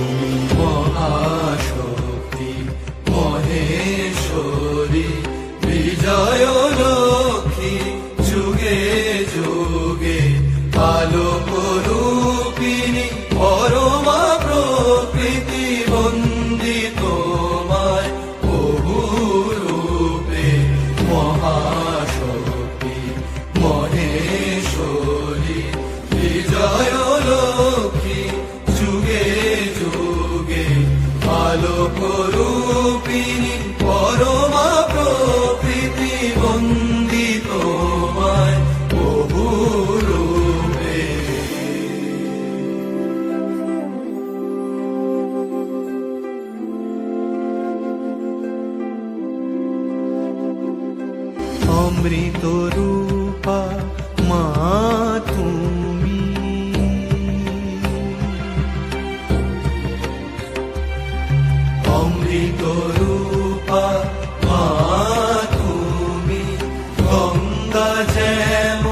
তুমি মহাশক্তি, মহেশ্বরী বিজয় লক্ষ্মী যুগে যুগে আলোক রূপিণী পরমা প্রকৃতি বন্দি তোমায় বহু রূপে মহাশক্তি, মহেশ্বরী বিজয় লক্ষ্মী রূপিণী পরমা প্রকৃতি বন্দি তোমায় বহু রূপে অমৃত রূপা অমৃত রূপা মা তুমি গঙ্গা ধারা